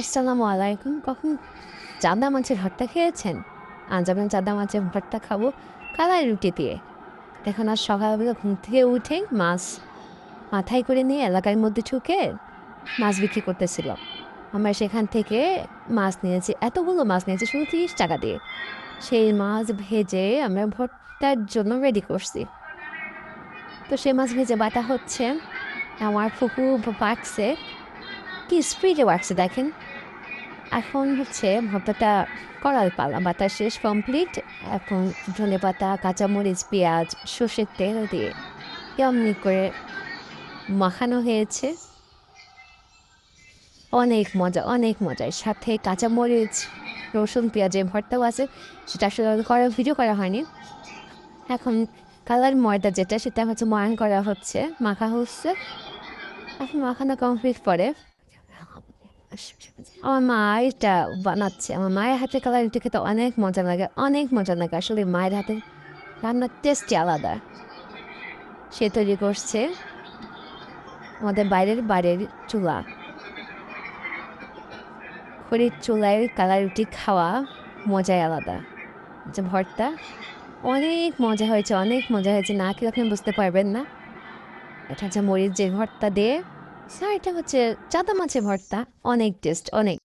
আসসালামু আলাইকুম। কখন চাঁদা মাছের ভর্তা খেয়েছেন? আজ আমি চাঁদা মাছের ভর্তা খাব কালাই রুটি দিয়ে। দেখুন, আজ সকালবেলা ঘুম থেকে উঠে মাছ মাথায় করে নিয়ে এলাকার মধ্যে ঢুকে মাছ বিক্রি করতেছিল আমরা সেখান থেকে মাছ নিয়েছি, এতগুলো মাছ নিয়েছি, শুধু তিরিশ টাকা দিয়ে। সেই মাছ ভেজে আমরা ভর্তার জন্য রেডি করছি। তো সেই মাছ ভেজে বাটা হচ্ছে। আমার ফুকু পাকছে কি স্পিডে ওয়ার্কসে দেখেন। এখন হচ্ছে ভর্তাটা করার পালা, বাটা শেষ কমপ্লিট এখন ধনে পাতা, কাঁচামরিচ, পেঁয়াজ, সর্ষের তেল দিয়ে কেমনি করে মাখানো হয়েছে। অনেক মজা, অনেক মজার সাথে কাঁচামরিচ, রসুন, পেঁয়াজের ভর্তাও আছে। সেটা আসলে করা ভিডিও করা হয়নি। এখন কালার ময়দা যেটা, সেটা হচ্ছে ময়ান করা হচ্ছে, মাখা হচ্ছে। এখন মাখানো কমপ্লিট পরে। আমার মা এটা বানাচ্ছে। আমার মায়ের হাতে রুটি খেতে অনেক মজা লাগে, অনেক মজা লাগে। আসলে মায়ের হাতে রান্নার টেস্টই আলাদা। সে তৈরি করছে আমাদের বাইরের বাড়ির চুলা। খড়ির চুলায় কালার রুটি খাওয়া মজাই আলাদা। যে ভর্তা, অনেক মজা হয়েছে, অনেক মজা হয়েছে। না খেলে আপনি বুঝতে পারবেন না। এটা হচ্ছে মরিচ যে ভর্তা দিয়ে স্যার এটা হচ্ছে চাদা মাছে ভর্তা। অনেক টেস্ট অনেক।